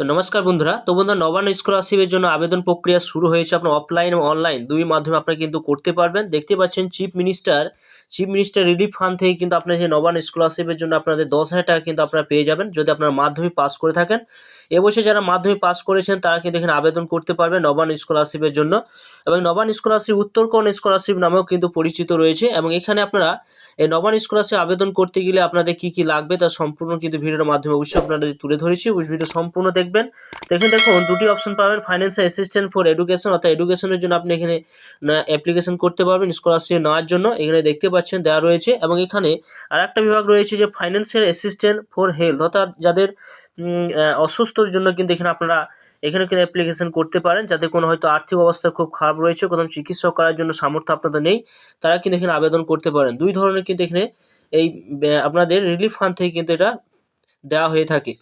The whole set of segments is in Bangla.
তো নমস্কার বন্ধুরা। তো বন্ধুরা, নবান্ন স্কলারশিপের জন্য আবেদন প্রক্রিয়া শুরু হয়েছে আপনার অফলাইন এবং অনলাইন দুই মাধ্যমে আপনারা কিন্তু করতে পারবেন। দেখতে পাচ্ছেন chief minister chief minister relief fund থেকে কিন্তু আপনার যে নবান্ন স্কলারশিপের জন্য আপনাদের দশ হাজার টাকা কিন্তু আপনারা পেয়ে যাবেন। যদি আপনারা মাধ্যমিক পাস করে থাকেন এবছর যারা মাধ্যমিক পাস করেছেন, তারা কিন্তু এখানে আবেদন করতে পারবে নবান স্কলারশিপের জন্য। এবং নবান স্কলারশিপ উত্তরকরণ স্কলারশিপ নামেও কিন্তু পরিচিত রয়েছে। এবং এখানে আপনারা এই নবান স্কলারশিপ আবেদন করতে গেলে আপনাদের কি কি লাগবে তা সম্পূর্ণ কিন্তু ভিডিওর মাধ্যমে অবশ্যই আপনাদের তুলে ধরেছি। ভিডিও সম্পূর্ণ দেখবেন। তো এখানে দেখুন, দুটি অপশন পাবেন ফাইন্যান্সিয়াল অ্যাসিস্ট্যান্ট ফর এডুকেশন অর্থাৎ এডুকেশনের জন্য আপনি এখানে অ্যাপ্লিকেশন করতে পারবেন স্কলারশিপ নেওয়ার জন্য। এখানে দেখতে পাচ্ছেন দেওয়া রয়েছে। এবং এখানে আর একটা বিভাগ রয়েছে যে ফাইন্যান্সিয়াল অ্যাসিস্ট্যান্ট ফর হেলথ অর্থাৎ যাদের অসুস্থর জন্য কিন্তু এখানে আপনারা এখানে কিন্তু অ্যাপ্লিকেশন করতে পারেন, যাতে কোনো হয়তো আর্থিক অবস্থা খুব খারাপ রয়েছে, কোনো চিকিৎসক করার জন্য সামর্থ্য আপনাদের নেই, তারা কিন্তু এখানে আবেদন করতে পারেন। দুই ধরনের কিন্তু এখানে এই আপনাদের রিলিফ ফান্ড থেকে কিন্তু এটা দেওয়া হয়ে থাকে।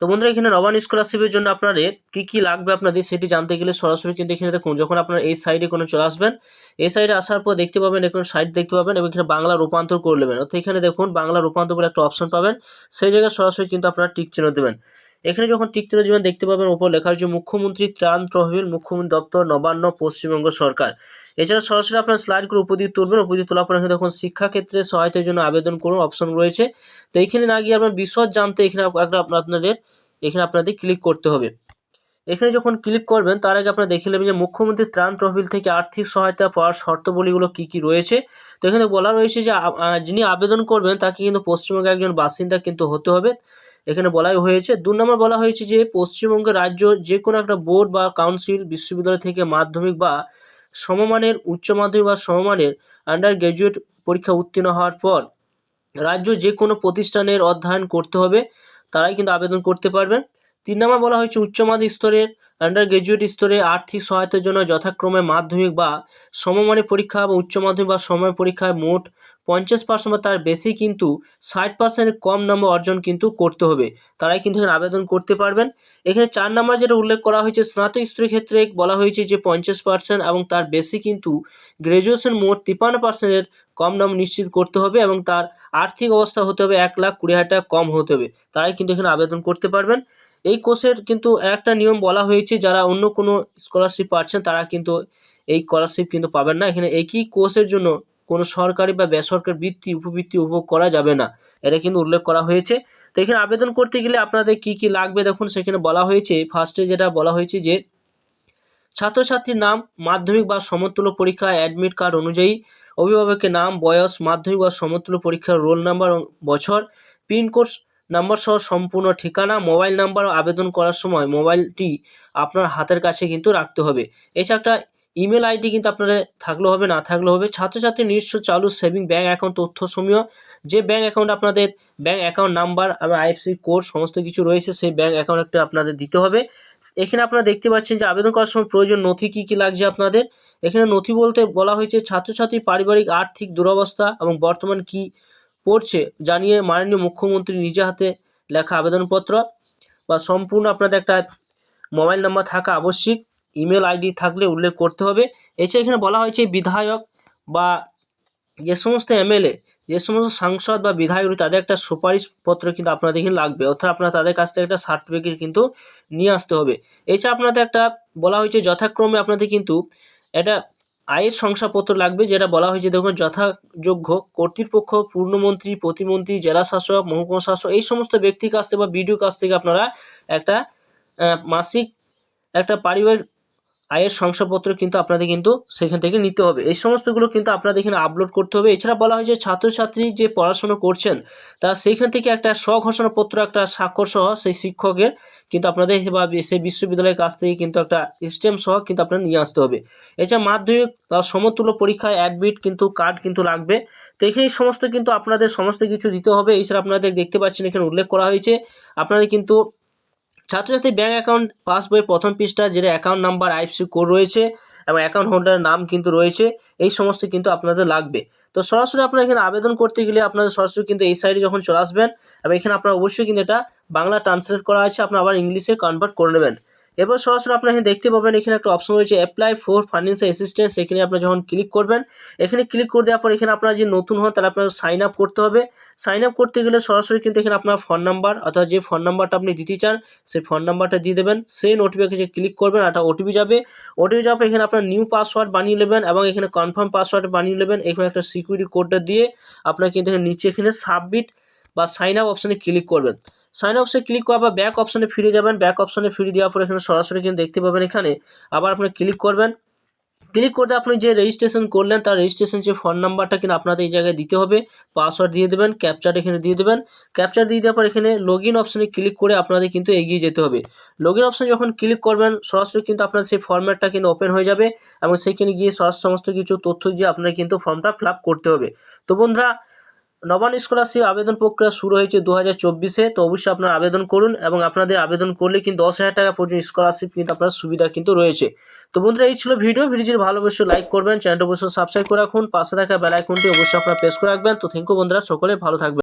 তো বন্ধুরা, এখানে নবান্ন স্কলারশিপের জন্য আপনাদের কি কি লাগবে আপনাদের সেটি জানতে গেলে সরাসরি কিন্তু এখানে দেখুন, যখন আপনার এই সাইডে কোনো চলে আসবেন, এই সাইডে আসার পর দেখতে পাবেন এখন সাইড দেখতে পাবেন এবং এখানে বাংলা রূপান্তর করে নেবেন। অর্থাৎ এখানে দেখুন, বাংলা রূপান্তর বলে একটা অপশন পাবেন, সেই জায়গায় সরাসরি কিন্তু আপনারা টিক চিহ্ন দেবেন। এখানে যখন টিক চিহ্ন দেবেন, দেখতে পাবেন উপর লেখা হচ্ছে মুখ্যমন্ত্রী ত্রাণ তহবিল মুখ্যমন্ত্রী দপ্তর নবান্ন, পশ্চিমবঙ্গ সরকার। এছাড়া সরাসরি আপনার স্লাইড করে উপদিক তুলবেন, উপদিক তোলার পর দেখুন শিক্ষাক্ষেত্রে সহায়তার জন্য আবেদন করুন অপশন রয়েছে। তো এখানে না গিয়ে আপনার বিশদ জানতে এখানে একটা আপনাদের, এখানে আপনাদের ক্লিক করতে হবে। এখানে যখন ক্লিক করবেন, তার আগে আপনারা দেখে নেবেন যে মুখ্যমন্ত্রী ত্রাণ তহবিল থেকে আর্থিক সহায়তা পাওয়ার শর্তাবলীগুলো কী কী রয়েছে। তো এখানে বলা রয়েছে যে যিনি আবেদন করবেন, তাকে কিন্তু পশ্চিমবঙ্গের একজন বাসিন্দা কিন্তু হতে হবে। এখানে বলাই হয়েছে, দু নম্বর বলা হয়েছে যে পশ্চিমবঙ্গের রাজ্য যে কোনো একটা বোর্ড বা কাউন্সিল, বিশ্ববিদ্যালয় থেকে মাধ্যমিক বা সমমানের, উচ্চ মাধ্যমিক বা সমমানের আন্ডার গ্র্যাজুয়েট পরীক্ষা উত্তীর্ণ হওয়ার পর রাজ্য যে কোনো প্রতিষ্ঠানের অধ্যয়ন করতে হবে, তারাই কিন্তু আবেদন করতে পারবেন। তিন নম্বর বলা হয়েছে উচ্চ মাধ্যমিক স্তরের আন্ডার গ্র্যাজুয়েট স্তরে আর্থিক সহায়তার জন্য যথাক্রমে মাধ্যমিক বা সমমানের পরীক্ষা বা উচ্চ মাধ্যমিক বা সময় পরীক্ষায় মোট পঞ্চাশ পার্সেন্ট বা তার বেশি কিন্তু ষাট পার্সেন্টের কম নম্বর অর্জন কিন্তু করতে হবে। তারাই কিন্তু এখানে আবেদন করতে পারবেন। এখানে চার নম্বর যেটা উল্লেখ করা হয়েছে, স্নাতক স্তরের ক্ষেত্রে বলা হয়েছে যে পঞ্চাশ পার্সেন্ট এবং তার বেশি কিন্তু গ্র্যাজুয়েশন মোট তিপ্পান্ন পার্সেন্টের কম নম্বর নিশ্চিত করতে হবে এবং তার আর্থিক অবস্থা হতে হবে এক লাখ কুড়ি হাজার টাকা কম হতে হবে। তারাই কিন্তু এখানে আবেদন করতে পারবেন। এই কোর্সের কিন্তু একটা নিয়ম বলা হয়েছে, যারা অন্য কোনো স্কলারশিপ পাচ্ছেন তারা কিন্তু এই স্কলারশিপ কিন্তু পাবেন না। এখানে একই কোর্সের জন্য কোনো সরকারি বা বেসরকারি বৃত্তি, উপবৃত্তি উপভোগ করা যাবে না। এটা কিন্তু উল্লেখ করা হয়েছে। তো এখানে আবেদন করতে গেলে আপনাদের কি কি লাগবে দেখুন, সেখানে বলা হয়েছে। ফার্স্টে যেটা বলা হয়েছে যে, ছাত্রছাত্রীর নাম, মাধ্যমিক বা সমতুল্য পরীক্ষা অ্যাডমিট কার্ড অনুযায়ী অভিভাবকের নাম, বয়স, মাধ্যমিক বা সমতুল্য পরীক্ষার রোল নাম্বার বছর পিনকোড নাম্বার সহ সম্পূর্ণ ঠিকানা মোবাইল নাম্বার আবেদন করার সময় মোবাইলটি আপনার হাতের কাছে কিন্তু রাখতে হবে। এছাড়া ইমেল আইডি কিন্তু আপনাদের থাকলেও হবে, না থাকলেও হবে। ছাত্রছাত্রীর নিজস্ব চালু সেভিং ব্যাঙ্ক অ্যাকাউন্ট তথ্য সমীহ যে ব্যাঙ্ক অ্যাকাউন্ট আপনাদের ব্যাঙ্ক অ্যাকাউন্ট নাম্বার এবং আইএফসি কোড সমস্ত কিছু রয়েছে, সেই ব্যাঙ্ক অ্যাকাউন্টটা আপনাদের দিতে হবে। এখানে আপনারা দেখতে পাচ্ছেন যে আবেদন করার সময় প্রয়োজন নথি কী কী লাগছে আপনাদের। এখানে নথি বলতে বলা হয়েছে ছাত্রছাত্রী পারিবারিক আর্থিক দুরবস্থা এবং বর্তমান কি পড়ছে জানিয়ে মাননীয় মুখ্যমন্ত্রী নিজে হাতে লেখা আবেদনপত্র বা সম্পূর্ণ আপনাদের একটা মোবাইল নাম্বার থাকা আবশ্যিক, ইমেল আইডি থাকলে উল্লেখ করতে হবে। এছাড়া এখানে বলা হয়েছে বিধায়ক বা যে সমস্ত এমএলএ, যে সমস্ত সাংসদ বা বিধায়ক তাদের একটা সুপারিশপত্র কিন্তু আপনাদের এখানে লাগবে। অর্থাৎ আপনারা তাদের কাছ থেকে একটা সার্টিফিকেট কিন্তু নিয়ে আসতে হবে। এছাড়া আপনাদের একটা বলা হয়েছে যথাক্রমে আপনাদের কিন্তু একটা আয়ের শংসাপত্র লাগবে যেটা বলা হয়েছে, দেখুন, যথাযোগ্য কর্তৃপক্ষ, পূর্ণমন্ত্রী, প্রতিমন্ত্রী, জেলা শাসক, মহকুমা শাসক, এই সমস্ত ব্যক্তির কাছ থেকে বা বিডিও কাছ থেকে আপনারা একটা মাসিক একটা পারিবারিক আয়ের শংসাপত্র কিন্তু আপনাদের কিন্তু সেখান থেকে নিতে হবে। এই সমস্তগুলো কিন্তু আপনাদের এখানে আপলোড করতে হবে। এছাড়া বলা হয় যে ছাত্রছাত্রী যে পড়াশোনা করছেন তা সেইখান থেকে একটা স্বঘোষণাপত্র, একটা স্বাক্ষর সহ সেই শিক্ষকের কিন্তু আপনাদের বা সেই বিশ্ববিদ্যালয়ের কাছ থেকে কিন্তু একটা স্টেম সহ কিন্তু আপনার নিয়ে আসতে হবে। এছাড়া মাধ্যমিক সমতুল্য পরীক্ষায় অ্যাডমিট কিন্তু কার্ড কিন্তু লাগবে। তো এখানে এই সমস্ত কিন্তু আপনাদের সমস্ত কিছু দিতে হবে। এছাড়া আপনাদের দেখতে পাচ্ছেন এখানে উল্লেখ করা হয়েছে, আপনাদের কিন্তু ছাত্রছাত্রী ব্যাঙ্ক অ্যাকাউন্ট পাসবইয়ের প্রথম পৃষ্ঠা, যেটা অ্যাকাউন্ট নাম্বার আইএফসি কোড রয়েছে এবং অ্যাকাউন্ট হোল্ডারের নাম কিন্তু রয়েছে। এই সমস্ত কিন্তু আপনাদের লাগবে। তো সরাসরি আপনারা এখানে আবেদন করতে গেলে আপনাদের সরাসরি কিন্তু এই সাইডে যখন চলে আসবেন, এবং এখানে আপনারা অবশ্যই কিন্তু এটা বাংলা ট্রান্সলেট করা আছে, আপনারা আবার ইংলিশে কনভার্ট করে নেবেন। এবার সরাসরি আপনারা এখানে দেখতে পাবেন, এখানে একটা অপশন রয়েছে অ্যাপ্লাই ফর ফাইন্যান্সিয়াল অ্যাসিস্ট্যান্স এখানে আপনারা যখন ক্লিক করবেন, এখানে ক্লিক করে দেওয়ার পর এখানে আপনারা যে নতুন হন, তাহলে আপনারা সাইন আপ করতে হবে। সাইন আপ করতে গেলে সরাসরি কিন্তু এখানে আপনার ফোন নাম্বার অথবা যে ফোন নাম্বারটা আপনি দিতে চান, সেই ফোন নাম্বারটা দিয়ে দেবেন। সেই যে ক্লিক করবেন একটা ওটিপি যাবে। ওটিপি যাওয়ার পর এখানে আপনার নিউ পাসওয়ার্ড বানিয়ে নেবেন এবং এখানে কনফার্ম পাসওয়ার্ড বানিয়ে নেবেন। এখানে একটা সিকিউরিটি কোডটা দিয়ে আপনার কিন্তু এখানে নিচে এখানে সাবমিট বা সাইন আপ অপশানে ক্লিক করবেন। সাইন অপশানে ক্লিক করার পর ব্যাক অপশানে ফিরে যাবেন। ব্যাক অপশানে ফিরে দেওয়ার পর এখানে সরাসরি কিন্তু দেখতে পাবেন এখানে। আবার আপনি ক্লিক করবেন। ক্লিক করতে আপনি যে রেজিস্ট্রেশন করলেন, তার রেজিস্ট্রেশন যে ফোন নাম্বারটা কিনা আপনাদের এই জায়গায় দিতে হবে। পাসওয়ার্ড দিয়ে দেবেন ক্যাপচার এখানে দিয়ে দেবেন। ক্যাপচার দিয়ে দেওয়ার পর এখানে লগ ইন অপশানে ক্লিক করে আপনাদের কিন্তু এগিয়ে যেতে হবে। লগ ইন অপশানে যখন ক্লিক করবেন, সরাসরি কিন্তু আপনার সেই ফর্ম্যাটটা কিন্তু ওপেন হয়ে যাবে এবং সেখানে গিয়ে সরাসরি সমস্ত কিছু তথ্য দিয়ে আপনার কিন্তু ফর্মটা ফিল করতে হবে। তো বন্ধুরা নবান্ন স্কলারশিপ আবেদন প্রক্রিয়া শুরু হয়েছে দু হাজার চব্বিশে, তো অবশ্যই আপনারা আবেদন করুন এবং আপনাদের আবেদন করলে কিন্তু দশ হাজার টাকা পর্যন্ত স্কলারশিপ কিন্তু আপনার সুবিধা কিন্তু রয়েছে। তো বন্ধুরা, এই ছিল ভিডিও। ভিডিও যদি ভালো অবশ্যই লাইক করবেন, চ্যানেলটা অবশ্যই সাবস্ক্রাইব করে রাখুন। পাশে থাকা বেলাইকনটি অবশ্যই আপনারা প্রেস করে রাখবেন। তো থ্যাংক ইউ বন্ধুরা, সকলে ভালো থাকবেন।